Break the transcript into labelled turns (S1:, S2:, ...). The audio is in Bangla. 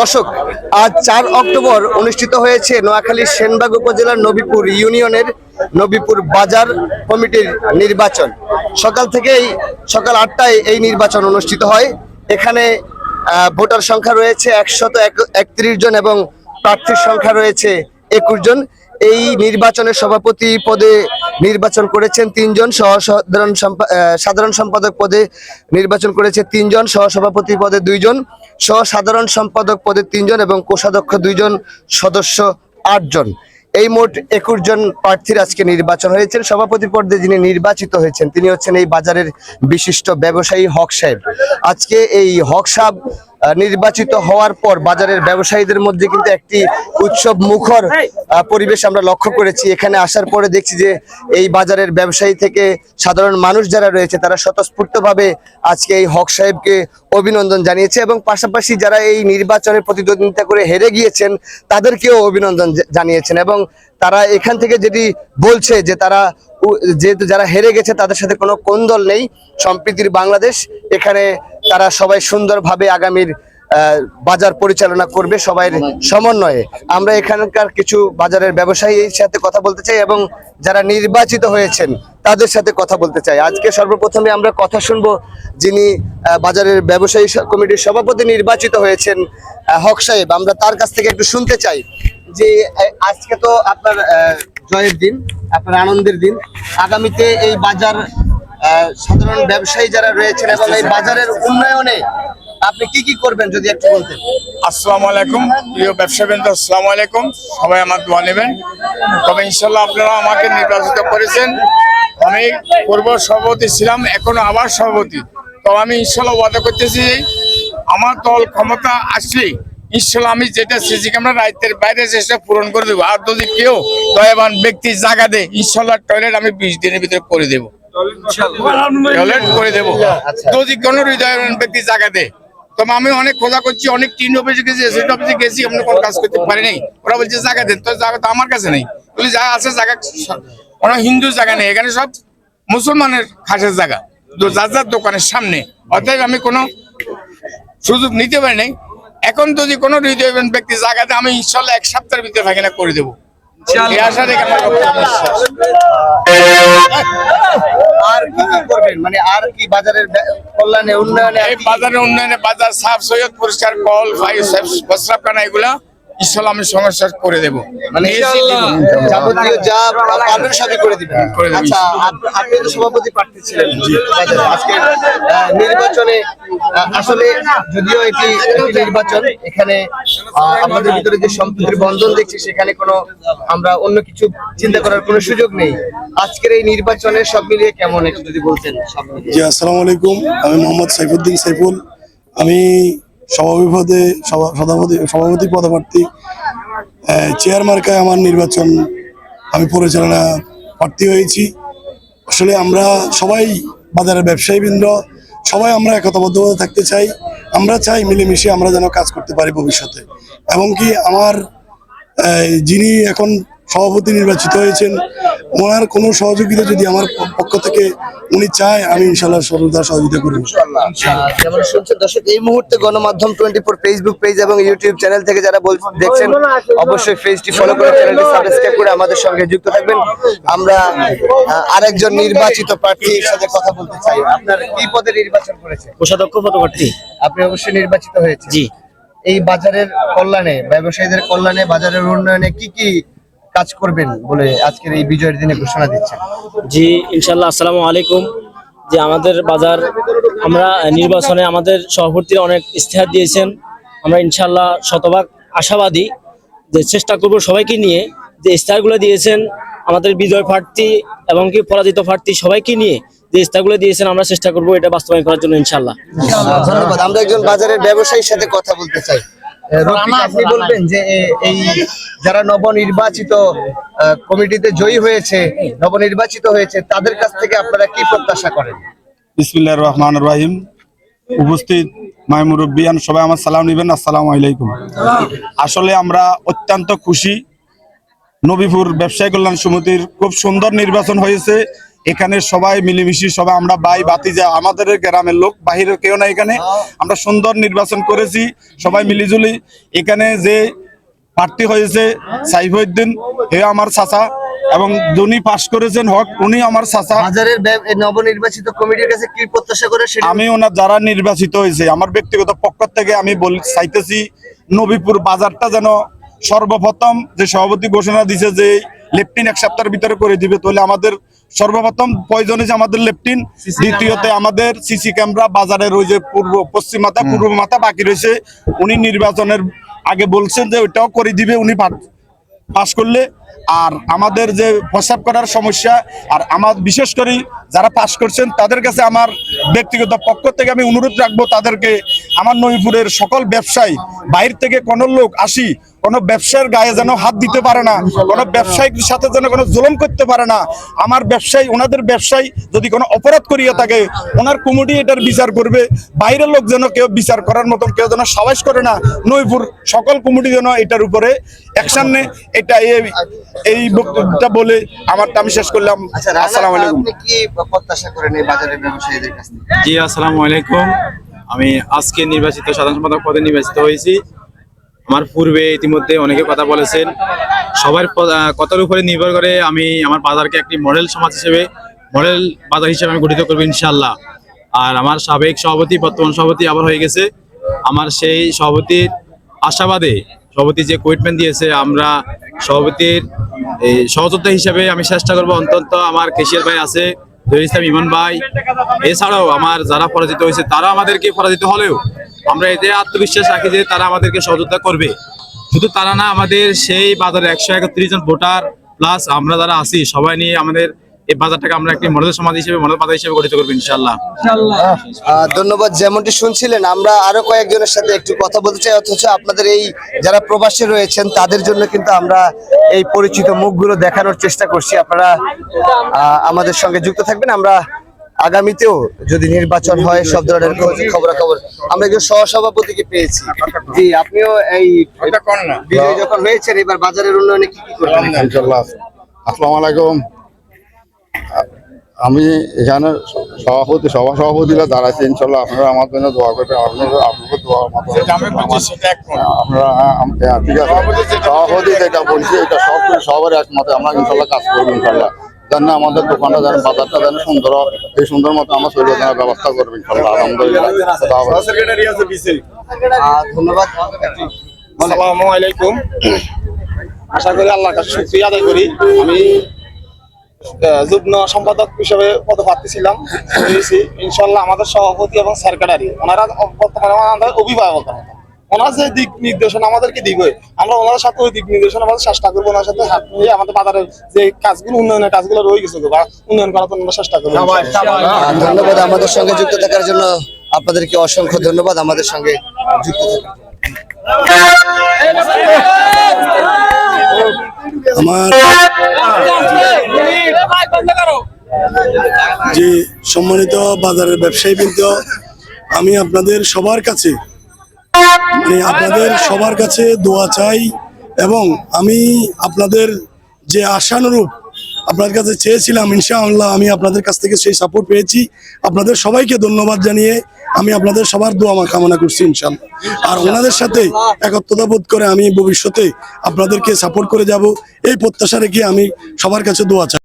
S1: দর্শক, আজ চার অক্টোবর অনুষ্ঠিত হয়েছে নোয়াখালীর সেনবাগ উপজেলার নবীপুর ইউনিয়নের নবীপুর বাজার কমিটির নির্বাচন। সকাল থেকেই সকাল আটটায় এই নির্বাচন অনুষ্ঠিত হয়। এখানে ভোটার সংখ্যা রয়েছে একশত একত্রিশ জন এবং প্রার্থীর সংখ্যা রয়েছে একুশ জন। এই নির্বাচনের সভাপতি পদে নির্বাচন করেছেন তিনজন সহ সাধারণ সাধারণ সম্পাদক পদে নির্বাচন করেছে তিনজন সহ সভাপতি পদে দুইজন সহ সাধারণ সম্পাদক পদে তিনজন এবং কোষাধ্যক্ষ দুইজন, সদস্য আটজন। এই মোট একুশ জন প্রার্থীর আজকে নির্বাচন হয়েছেন। সভাপতি পদে যিনি নির্বাচিত হয়েছেন, তিনি হচ্ছেন এই বাজারের বিশিষ্ট ব্যবসায়ী হক সাহেব। আজকে এই হক সাহেব নির্বাচিত হওয়ার পর বাজারের ব্যবসায়ীদের মধ্যে কিন্তু একটি উৎসব মুখর পরিবেশ আমরা লক্ষ্য করেছি। এখানে আসার পরে দেখছি যে এই বাজারের ব্যবসায়ী থেকে সাধারণ মানুষ যারা রয়েছে, তারা স্বতঃস্ফূর্তভাবে আজকে এই হক সাহেবকে অভিনন্দন জানিয়েছে এবং পাশাপাশি যারা এই নির্বাচনে প্রতিদ্বন্দ্বিতা করে হেরে গিয়েছেন, তাদেরকেও অভিনন্দন জানিয়েছেন এবং তারা এখান থেকে যেটি বলছে যে তারা যেহেতু যারা হেরে গেছে, তাদের সাথে কোনো কোন্দল নেই। সম্প্রীতির বাংলাদেশ, এখানে তারা সবাই সুন্দরভাবে আগামীর বাজার পরিচালনা করবে সবাই সমন্বয়ে। আমরা এখানকার কিছু বাজারের ব্যবসায়ীর সাথে কথা বলতে চাই এবং যারা নির্বাচিত হয়েছেন তাদের সাথে কথা বলতে চাই। আজকে সর্বপ্রথমে আমরা কথা শুনব যিনি বাজারের ব্যবসায়ী কমিটির সভাপতি নির্বাচিত হয়েছেন হক সাহেব। আমরা তার কাছ থেকে একটু শুনতে চাই যে আজকে তো আপনার জয়ের দিন, আপনার আনন্দের দিন। আগামীতে এই বাজার সাধারণ ব্যবসায়ী যারা রয়েছেন এবং এই বাজারের উন্নয়নে আপনি কি কি করবেন যদি একটু বলতেন?
S2: আসসালামু আলাইকুম, প্রিয় ব্যবসাবৃন্দ, আসসালামু আলাইকুম। সবাই আমার দোয়া নেবেন। তবে ইনশাল্লাহ আপনারা আমাকে নির্বাচিত করেছেন। আমি পূর্ব সভাপতি ছিলাম, এখনও আবার সভাপতি। তো আমি ইনশাল্লাহ ওয়াদা করতেছি আমার দল ক্ষমতা আসলেই ইনশাল্লাহ আমি যেটা সিসি ক্যামেরা রাইতের বাইরে সেটা পূরণ করে দেবো। আর যদি কেউ দয়াবান ব্যক্তি জায়গা দেয়, ইনশাল্লাহ টয়লেট আমি বিশ দিনের ভিতরে করে দেবো। টয়লেট করে দেবো। যদি কোনো হৃদয়বান ব্যক্তি জায়গা তবে আমি অনেক খোঁজা করছি অনেক টিন অফিসে গেছি এসএড অফিসে গেছি আমরা কোনো কাজ করতে পারি নাই। ওরা বলছে জায়গা দেন। তো জায়গা তো আমার কাছে নেই। বলি যা আছে জায়গা সব- হিন্দু জায়গা নেই। এখানে সব মুসলমানের খাসের জায়গা। যার যার দোকানের সামনে। অতএব আমি কোনো সুযোগ নিতে পারি নাই। এখন যদি কোনো হৃদয়বান ব্যক্তি জায়গাতে আমি ইনশাল্লাহ এক সপ্তাহের ভিতরে ভাগিনা করে দেবো।
S1: আর কি কি করবেন? মানে আর কি বাজারের ব্যা- কল্যাণে উন্নয়নে
S2: বাজারের উন্নয়নে বাজার সাফ সৈয়দ পরিষ্কার কল ফাই কানা এগুলা আমি সমস্যা করে দেবো।
S1: মানে যাবতীয় যা পারবেন সবই করে দিবেন
S2: দেব,
S1: আচ্ছা আপনি তো সভাপতি প্রার্থী ছিলেন। আজকে নির্বাচনে আসলে যদিও এটি একটি নির্বাচন এখানে আমাদের ভিতরে যে সম্প্রীতির বন্ধন দেখছি সেখানে কোনো আমরা অন্য কিছু চিন্তা করার কোনো সুযোগ নেই। আজকের এই নির্বাচনে সব মিলিয়ে কেমন একটু যদি বলতেন
S3: জি আসসালামু আলাইকুম। আমি মোহাম্মদ সাইফুদ্দিন সাইফুল। আমি সভাপতি সভাপতি সভাপতি পদপ্রার্থী চেয়ার মার্কায় আমার নির্বাচন আমি পরিচালনা প্রার্থী হয়েছি। আসলে আমরা সবাই বাজারের ব্যবসায়ীবৃন্দ, সবাই আমরা একতাবদ্ধভাবে থাকতে চাই। আমরা চাই মিলেমিশে আমরা যেন কাজ করতে পারি ভবিষ্যতে। এবং কি আমার যিনি এখন সভাপতি নির্বাচিত হয়েছেন ওনার কোনো সহযোগিতা যদি আমার পক্ষ থেকে উনি চায় আমি ইনশাল্লাহ সর্বদা সহযোগিতা করব।
S1: যেমন শুনছেন দর্শক এই মুহূর্তে গণমাধ্যম টোয়েন্টি ফোর ফেসবুক পেজ এবং ইউটিউব চ্যানেল থেকে যারা বল দেখছেন অবশ্যই পেজটি ফলো করে চ্যানেলটি সাবস্ক্রাইব করে আমাদের সঙ্গে যুক্ত থাকবেন। আমরা আরেকজন নির্বাচিত প্রার্থীর সাথে কথা বলতে চাই। আপনার কি পদে নির্বাচন করেছে?
S4: কোষাধ্যক্ষ পদপ্রার্থী।
S1: আপনি অবশ্যই নির্বাচিত হয়েছে
S4: জি।
S1: এই বাজারের কল্যাণে ব্যবসায়ীদের কল্যাণে বাজারের উন্নয়নে কি কি কাজ করবেন বলে আজকের এই বিজয়ের দিনে ঘোষণা দিচ্ছেন।
S4: জি ইনশাল্লাহ আসসালামু আলাইকুম। যে আমাদের বাজার আমরা নির্বাচনে আমাদের সভাপতিরা অনেক ইস্তেহার দিয়েছেন। আমরা ইনশাল্লাহ শতভাগ আশাবাদী যে চেষ্টা করব সবাইকে নিয়ে যে ইস্তেহারগুলো দিয়েছেন আমাদের বিজয় প্রার্থী এবং কি পরাজিত প্রার্থী সবাইকে নিয়ে যে ইস্তেহারগুলো দিয়েছেন আমরা চেষ্টা করব এটা বাস্তবায়ন করার জন্য ইনশাল্লাহ
S1: ধন্যবাদ। আমরা একজন বাজারের ব্যবসায়ীর সাথে কথা বলতে চাই। আপনি বলবেন যে এই যারা নবনির্বাচিত আহ, কমিটিতে জয়ী হয়েছে নবনির্বাচিত হয়েছে তাদের কাছ থেকে আপনারা কি প্রত্যাশা করেন?
S5: বিসমিল্লাহ রহমান রহিম। উপস্থিত মাই মুরব্বিয়ান সবাই আমার সালাম নিবেন আসসালামু আলাইকুম। আসলে আমরা অত্যন্ত খুশি। নবীপুর ব্যবসায়ী কল্যাণ সমিতির খুব সুন্দর নির্বাচন হয়েছে। এখানে সবাই মিলেমিশে সবাই আমরা ভাই বাতিজা আমাদের গ্রামের লোক বাহিরের কেউ না এখানে। আমরা সুন্দর নির্বাচন করেছি সবাই মিলিজুলি। এখানে যে প্রার্থী হয়েছে সাইফুদ্দিন হে আমার চাচা এবং যিনি পাশ করেছেন হক উনি আমার চাচা।
S1: বাজারের ব্যব- এই নবনির্বাচিত কমিটির কাছে কি প্রত্যাশা করে
S5: আমি ওনার যারা নির্বাচিত হয়েছে। আমার ব্যক্তিগত পক্ষ থেকে আমি বল চাইতেছি নবীপুর বাজারটা যেন সর্বপ্রথম যে সভাপতি ঘোষণা দিছে যে লেফটিন এক সপ্তাহের ভিতরে করে দিবে। তাহলে আমাদের সর্বপ্রথম প্রয়োজন হচ্ছে আমাদের লেফটিন দ্বিতীয়তে আমাদের সিসি ক্যামেরা বাজারের ওই যে পূর্ব পশ্চিম মাথা পূর্ব মাথা বাকি রয়েছে। উনি নির্বাচনের আগে বলছেন যে ওইটাও করে দিবে উনি পাশ করলে। আর আমাদের যে প্রস্রাব করার সমস্যা আর আমার বিশেষ করে যারা পাশ করছেন তাদের কাছে আমার ব্যক্তিগত পক্ষ থেকে আমি অনুরোধ রাখব তাদেরকে। আমার নইপুরের সকল ব্যবসায়ী বাইরে থেকে কোনো লোক আসি কোনো ব্যবসায়ের গায়ে যেন হাত দিতে পারে না কোনো ব্যবসায়ীর সাথে যেন কোনো জুলুম করতে পারে না। আমার ব্যবসায়ী ওনাদের ব্যবসায়ী যদি কোনো অপরাধ করিয়া থাকে ওনার কমিটি এটার বিচার করবে। বাইরের লোক যেন কেউ বিচার করার মতন কেউ যেন সাবাস করে না নইপুর সকল কমিটি যেন এটার উপরে অ্যাকশন এটা এই- এই বক্তব্যটা বলে আমারটা আমি শেষ করলাম।
S1: আচ্ছা
S5: আসসালামু আলাইকুম।
S1: কি প্রত্যাশা করেন এই বাজারের ব্যবসায়ীদের কাছ থেকে?
S6: জি আসসালামু আলাইকুম। আমি আজকে নির্বাচিত সাধারণ সম্পাদক পদে নির্বাচিত হয়েছি। আমার পূর্বে ইতিমধ্যে অনেকে কথা বলেছেন। সবার কথার উপরে নির্ভর করে আমি আমার বাজারকে একটি মডেল সমাজ হিসেবে, মডেল বাজার হিসেবে আমি গঠিত করব ইনশাল্লাহ আর আমার সাবেক সভাপতি, বর্তমান সভাপতি আবার হয়ে গেছে। আমার সেই সভাপতির আশাবাদে, সভাপতি যে কমিটমেন্ট দিয়েছে, আমরা সভাপতির এই সহযোদ্ধা হিসেবে আমি চেষ্টা করব। অন্তত আমার কেশিয়ার ভাই আছে, জহির ইসলাম ইমন ভাই। এছাড়াও আমার যারা পরাজিত হয়েছে, তারা আমাদেরকে পরাজিত হলেও আমরা এতে আত্মবিশ্বাস রাখি যে তারা আমাদেরকে সহযোগিতা করবে। শুধু তারা না, আমাদের সেই বাজারে একশো একত্রিশ জন ভোটার প্লাস আমরা যারা আছি, সবাই নিয়ে আমাদের এই বাজারটাকে আমরা একটি মডেল সমাজ হিসেবে, মডেল বাজার হিসেবে গঠিত করব ইনশাল্লাহ
S1: ধন্যবাদ, যেমনটি শুনছিলেন, আমরা আরও কয়েকজনের সাথে একটু কথা বলতে চাই, অথচ আপনাদের এই যারা প্রবাসী রয়েছেন, তাদের জন্য কিন্তু আমরা এই পরিচিত মুখগুলো দেখানোর চেষ্টা করছি। আপনারা আমাদের সঙ্গে যুক্ত থাকবেন, আমরা আগামীতেও যদি নির্বাচন হয় সব ধরনের খবর খবর আমরা একজন সহসভাপতিকে পেয়েছি। জি আপনিও এই বিজয় যখন হয়েছেন এবার বাজারের উন্নয়নে কি কি করবেন?
S7: আসসালামু আলাইকুম। আমি এখানে সভাপতি সভা সভাপতিরা দাঁড়াচ্ছি ইনশাল্লাহ আপনারা আমার জন্য দোয়া করবেন। আপনারা আপনাকে দোয়া
S2: যেটা আমি বলছি সেটা এক কোণ।
S7: আপনারা হ্যাঁ, আম- হ্যাঁ, ঠিক আছে। সভাপতি যেটা বলছি এটা সব সবার একমতে। আমরা ইনশাল্লাহ কাজ করব ইনশাল্লাহ। যেন আমাদের দোকানটা যেন বাজারটা যেন সুন্দর এই সুন্দর মতো আমরা চলে যাওয়ার ব্যবস্থা করব ইনশাল্লাহ আলহামদুলিল্লাহ। খুদা
S1: ধন্যবাদ।
S8: আসসালামু আলাইকুম। আশা করি আল্লাহর কাছে শুকরিয়া আদায় করি। আমি যুগ্ম সম্পাদক হিসেবে পদপ্রার্থী ছিলাম ইনশাল্লাহ আমাদের সভাপতি এবং সেক্রেটারি ওনারা বর্তমানে আমাদের অভিভাবক। ওনার যে দিক নির্দেশনা আমাদেরকে দিবে। আমরা ওনাদের সাথে ওই দিক নির্দেশনা আমাদের চেষ্টা করব ওনার সাথে হাত মিলিয়ে আমাদের বাজারের যে কাজগুলো উন্নয়নের কাজগুলো রয়ে গেছে বা উন্নয়ন করার জন্য আমরা চেষ্টা করব।
S1: ধন্যবাদ আমাদের সঙ্গে যুক্ত থাকার জন্য। আপনাদেরকে অসংখ্য ধন্যবাদ আমাদের সঙ্গে যুক্ত।
S3: আমার যে সম্মানিত বাজারের ব্যবসায়ী বৃন্দ আমি আপনাদের সবার কাছে মানে আপনাদের সবার কাছে দোয়া চাই এবং আমি আপনাদের যে আশানুরূপ আপনার কাছে চেয়েছিলাম, ইনশাআল্লাহ আমি আপনাদের কাছ থেকে সেই সাপোর্ট পেয়েছি। আপনাদের সবাইকে ধন্যবাদ জানিয়ে আমি আপনাদের সবার দোয়া আমা কামনা করছি, ইনশাআল্লাহ। আর ওনাদের সাথে একত্রতা বোধ করে আমি ভবিষ্যতে আপনাদেরকে সাপোর্ট করে যাব। এই প্রত্যাশা রেখে আমি সবার কাছে দোয়া চাই।